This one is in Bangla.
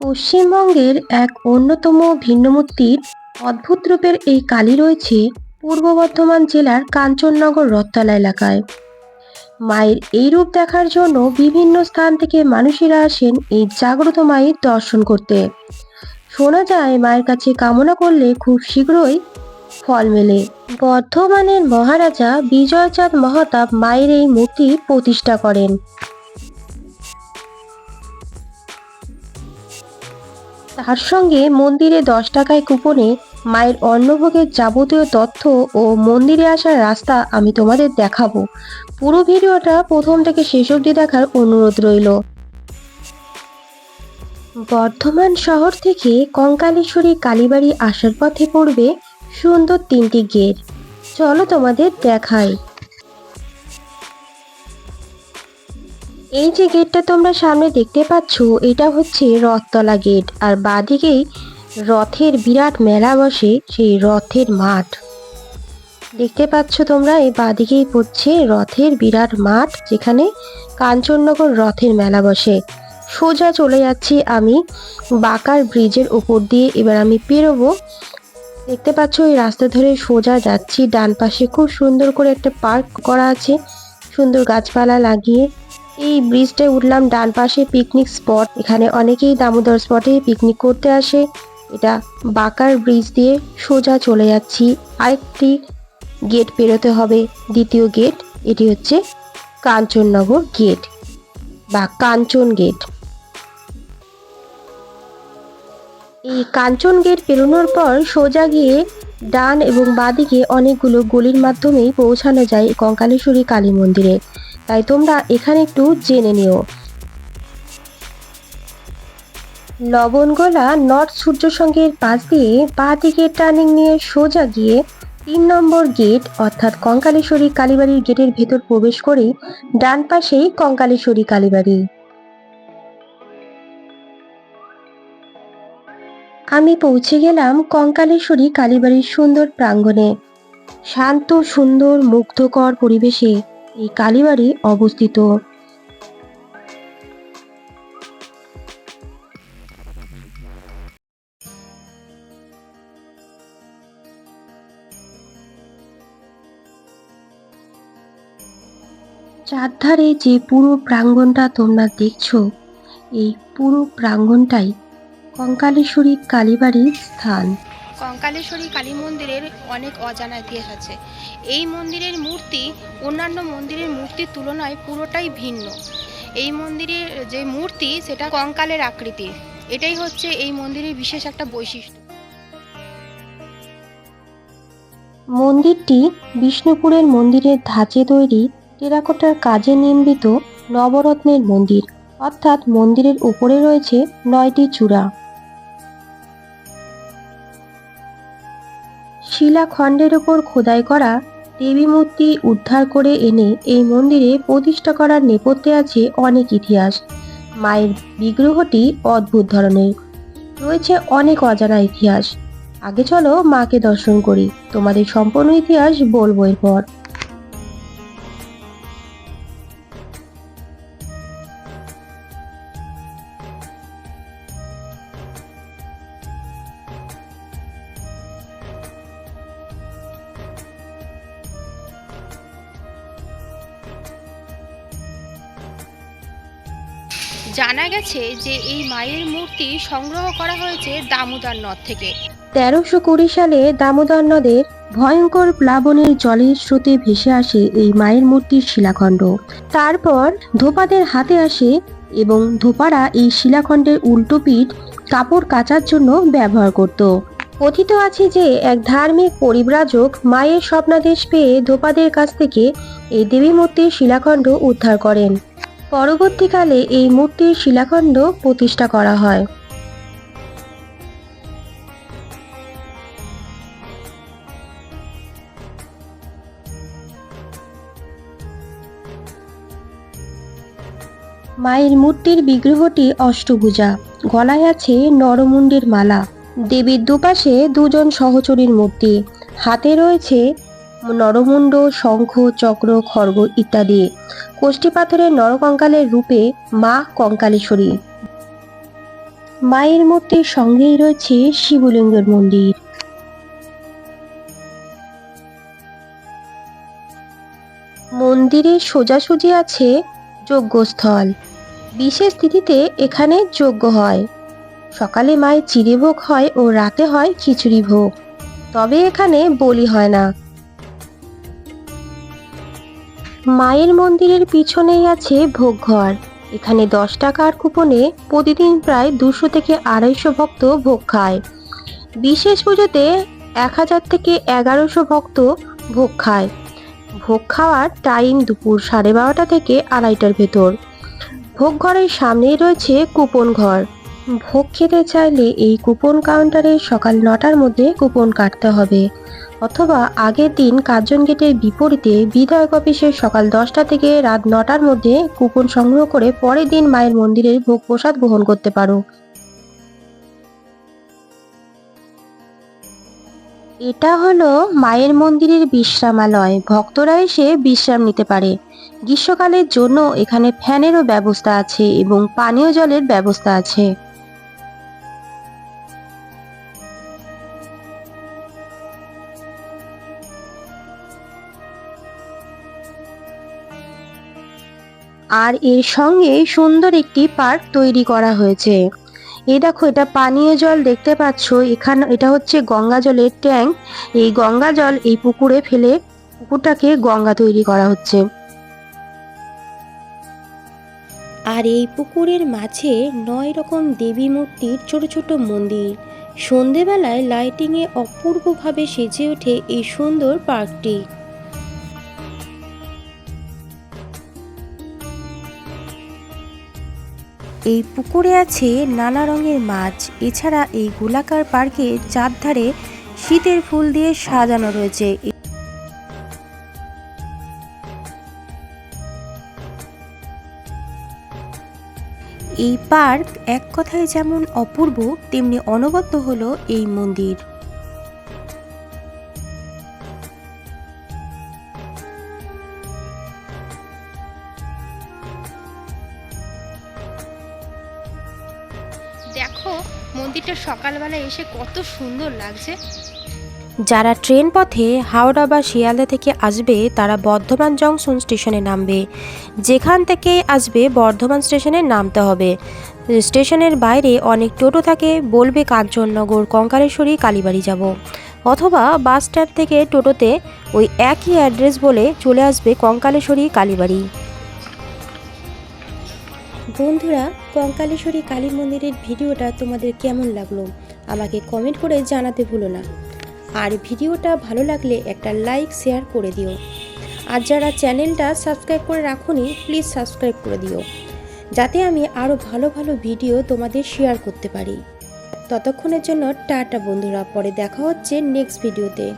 পশ্চিমবঙ্গের এক অন্যতম ভিন্নমূর্তির অদ্ভুত রূপের এই কালী রয়েছে পূর্ব বর্ধমান জেলার কাঞ্চননগর রথতলা এলাকায়। মায়ের এই রূপ দেখার জন্য বিভিন্ন স্থান থেকে মানুষেরা আসেন এই জাগ্রত মায়ের দর্শন করতে। শোনা যায়, মায়ের কাছে কামনা করলে খুব শীঘ্রই ফল মেলে। বর্ধমানের মহারাজা বিজয়চাঁদ মহতাব মায়ের এই মূর্তি প্রতিষ্ঠা করেন। তার সঙ্গে মন্দিরে দশ টাকায় কুপনে মায়ের অন্নভোগের যাবতীয় তথ্য ও মন্দিরে আসার রাস্তা আমি তোমাদের দেখাবো। পুরো ভিডিওটা প্রথম থেকে শেষ অবধি দেখার অনুরোধ রইল। বর্ধমান শহর থেকে কঙ্কালেশ্বরী কালীবাড়ি আসার পথে পড়বে সুন্দর তিনটি গেট। চলো তোমাদের দেখাই। এই যে গেটটা তোমরা সামনে দেখতে পাচ্ছ, এটা হচ্ছে রথতলা গেট। আর বাদিকেই রথের বিরাট মেলা বসে, সেই রথের মাঠ। দেখতে পাচ্ছ তোমরা, এই বাদিকেই পড়ছে রথের বিরাট মাঠ, যেখানে কাঞ্চননগর রথের মেলা বসে। সোজা চলে যাচ্ছি আমি বাঁকার ব্রিজের উপর দিয়ে। এবার আমি পেরোবো। দেখতে পাচ্ছ, এই রাস্তা ধরে সোজা যাচ্ছি। ডান পাশে খুব সুন্দর করে একটা পার্ক করা আছে। সুন্দর গাছপালা লাগিয়ে এই ব্রিজটায় উঠলাম ডান পাশে পিকনিক স্পট এখানে অনেকেই দামোদর স্পটে পিকনিক করতে আসে। এটা বাঁকার ব্রিজ দিয়ে সোজা চলে যাচ্ছি। আরেকটি গেট পেরোতে হবে। দ্বিতীয় গেট এটি হচ্ছে কাঞ্চননগর গেট বা কাঞ্চন গেট এই কাঞ্চন গেট পেরোনোর পর সোজা গিয়ে ডান এবং বাঁদিকে অনেকগুলো গলির মাধ্যমেই পৌঁছানো যায় কঙ্কালেশ্বরী কালী মন্দিরে। তাই তোমরা এখানে একটু জেনে নিও। লবণগোলা নর্থ সূর্য সঙ্গের পাশ দিয়ে বাঁ দিকে টার্নিং নিয়ে সোজা গিয়ে তিন নম্বর গেট, অর্থাৎ কঙ্কালেশ্বরী কালীবাড়ির গেটের ভেতর প্রবেশ করেই ডান পাশেই কঙ্কালেশ্বরী কালীবাড়ি। আমি পৌঁছে গেলাম কঙ্কালেশ্বরী কালীবাড়ির সুন্দর প্রাঙ্গণে। শান্ত, সুন্দর, মুগ্ধকর পরিবেশে। এই কালীবাড়ি অবস্থিত। চারধারে যে পুরো প্রাঙ্গণটা তোমরা দেখছ, এই পুরো প্রাঙ্গণটাই কঙ্কালেশ্বরী কালীবাড়ির স্থান। কঙ্কালেশ্বরী কালী মন্দিরের অনেক অজানা ইতিহাস আছে। এই মন্দিরের মূর্তি অন্যান্য মন্দিরের মূর্তির তুলনায় পুরোটাই ভিন্ন। এই মন্দিরের যে মূর্তি, সেটা কঙ্কালের আকৃতির এটাই হচ্ছে এই মন্দিরের বিশেষ একটা বৈশিষ্ট্য। মন্দিরটি বিষ্ণুপুরের মন্দিরের ধাঁচে তৈরি টেরাকোটার কাজে নির্মিত নবরত্নের মন্দির। অর্থাৎ মন্দিরের উপরে রয়েছে নয়টি চূড়া। শিলাখণ্ডের ওপর খোদাই করা দেবী মূর্তি উদ্ধার করে এনে এই মন্দিরে প্রতিষ্ঠা করার নেপথ্যে আছে অনেক ইতিহাস। মায়ের বিগ্রহটি অদ্ভুত ধরনের। রয়েছে অনেক অজানা ইতিহাস। আগে চলো মাকে দর্শন করি। তোমাদের সম্পূর্ণ ইতিহাস বলব এরপর। জানা গেছে যে এই মায়ের মূর্তি সংগ্রহ করা হয়েছে দামোদর নদ থেকে। তেরোশো কুড়ি সালে দামোদর নদের ভয়ঙ্কর প্লাবনের জলের স্রোতে ভেসে আসে এই মায়ের মূর্তির শিলাখণ্ড। তারপর ধোপাদের হাতে আসে এবং ধোপারা এই শিলাখণ্ডের উল্টো পিঠ কাপড় কাচার জন্য ব্যবহার করত। কথিত আছে যে এক ধার্মিক পরিব্রাজক মায়ের স্বপ্নাদেশ পেয়ে ধোপাদের কাছ থেকে এই দেবী মূর্তির শিলাখণ্ড উদ্ধার করেন। পরবর্তীকালে এই মূর্তির শিলাখণ্ড প্রতিষ্ঠা করা হয়। মায়ের মূর্তির বিগ্রহটি অষ্টভুজা, গলায় আছে নরমুণ্ডের মালা। দেবীর দুপাশে দুজন সহচরীর মূর্তি, হাতে রয়েছে নরমুণ্ড, শঙ্খ, চক্র, খর্গ ইত্যাদি। কোষ্ঠী পাথরের নরকঙ্কালের রূপে মা কঙ্কালেশ্বরী। মায়ের মূর্তির সঙ্গেই রয়েছে শিবলিঙ্গের মন্দির। মন্দিরের সোজাসুজি আছে যজ্ঞস্থল। বিশেষ তিথিতে এখানে যজ্ঞ হয়। সকালে মায়ের চিড়ে ভোগ হয় ও রাতে হয় খিচুড়ি ভোগ। তবে এখানে বলি হয় না। মায়ের মন্দিরের পিছনেই আছে ভোগঘর। এখানে দশ টাকার কুপনে প্রতিদিন প্রায় দুশো থেকে আড়াইশো ভক্ত ভোগ খায়। বিশেষ পুজোতে এক হাজার থেকে এগারোশো ভক্ত ভোগ খায়। ভোগ খাওয়ার টাইম দুপুর সাড়ে বারোটা থেকে আড়াইটার ভেতর। ভোগ ঘরের সামনেই রয়েছে কুপন ঘর। ভোগ খেতে চাইলে এই কুপন কাউন্টারে সকাল নটার মধ্যে কুপন কাটতে হবে। অথবা আগের দিন কার্জন গেটের বিপরীতে বিধায়ক অফিসে সকাল দশটা থেকে রাত নটার মধ্যে কুপন সংগ্রহ করে পরের দিন মায়ের মন্দিরের ভোগ প্রসাদ গ্রহণ করতে পারো। এটা হলো মায়ের মন্দিরের বিশ্রামালয়। ভক্তরা এসে বিশ্রাম নিতে পারে। গ্রীষ্মকালের জন্য এখানে ফ্যানেরও ব্যবস্থা আছে এবং পানীয় জলের ব্যবস্থা আছে। আর এর সঙ্গে সুন্দর একটি পার্ক তৈরি করা হয়েছে। এই দেখো, এটা পানীয় জল দেখতে পাচ্ছ। এখানে এটা হচ্ছে গঙ্গা জলের ট্যাঙ্ক। এই গঙ্গা জল এই পুকুরে ফেলে পুকুরটাকে গঙ্গা তৈরি করা হচ্ছে। আর এই পুকুরের মাঝে নয় রকম দেবী মূর্তির ছোট ছোট মন্দির। সন্ধেবেলায় লাইটিংয়ে অপূর্বভাবে সেজে ওঠে এই সুন্দর পার্কটি। এই পুকুরে আছে নানা রঙের মাছ। এছাড়া এই গোলাকার পার্কে চারধারে শীতের ফুল দিয়ে সাজানো রয়েছে। এই পার্ক এক কথায় যেমন অপূর্ব, তেমনি অনবদ্য হলো এই মন্দির। দেখো, মন্দিরটা সকালবেলা এসে কত সুন্দর লাগছে। যারা ট্রেন পথে হাওড়া বা শিয়ালদা থেকে আসবে, তারা বর্ধমান জংশন স্টেশনে নামবে। যেখান থেকে আসবে, বর্ধমান স্টেশনে নামতে হবে। স্টেশনের বাইরে অনেক টোটো থাকে, বলবে কাঞ্চননগর, কঙ্কালেশ্বরী, কালীবাড়ি যাব। অথবা বাস স্ট্যান্ড থেকে টোটোতে ওই একই অ্যাড্রেস বলে চলে আসবে কঙ্কালেশ্বরী, কালীবাড়ি। বন্ধুরা, কঙ্কালেশ্বরী কালী মন্দিরের ভিডিওটা তোমাদের কেমন লাগল? আমাকে কমেন্ট করে জানাতে ভুলো না। আর ভিডিওটা ভালো লাগলে একটা লাইক শেয়ার করে দিও। আর যারা চ্যানেলটা সাবস্ক্রাইব করে রাখোনি প্লিজ সাবস্ক্রাইব করে দিও। যাতে আমি আরও ভালো ভালো ভিডিও তোমাদের শেয়ার করতে পারি। ততক্ষণের জন্য টাটা বন্ধুরা, পরে দেখা হচ্ছে নেক্সট ভিডিওতে